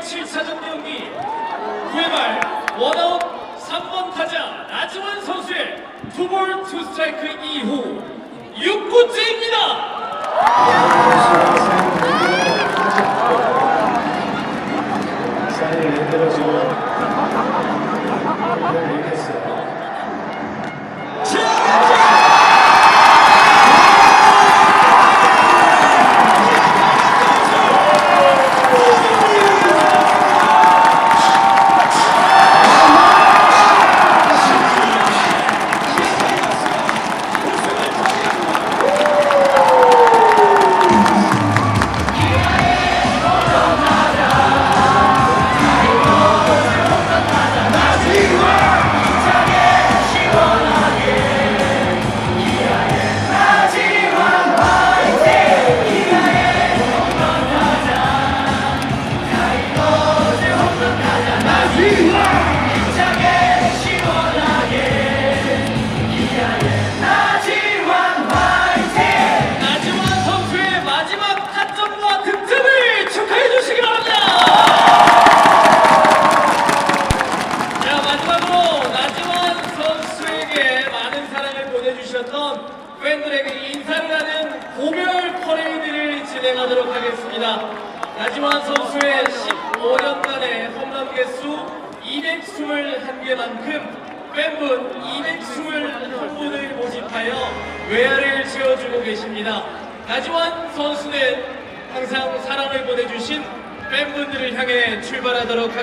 2회 7차전 경기 9회말 원아웃 3번 타자 나지원 선수의 투볼 투스트라이크 이후 6구째입니다. 사인이 내려지고 얘기했어요. 주셨던 팬들에게 인사를 하는 고별 퍼레이드를 진행하도록 하겠습니다. 나지원 선수의 15년간의 홈런 개수 221개만큼 팬분 221분을 모집하여 외야를 지어주고 계십니다. 나지원 선수는 항상 사랑을 보내주신 팬분들을 향해 출발하도록 하겠습니다.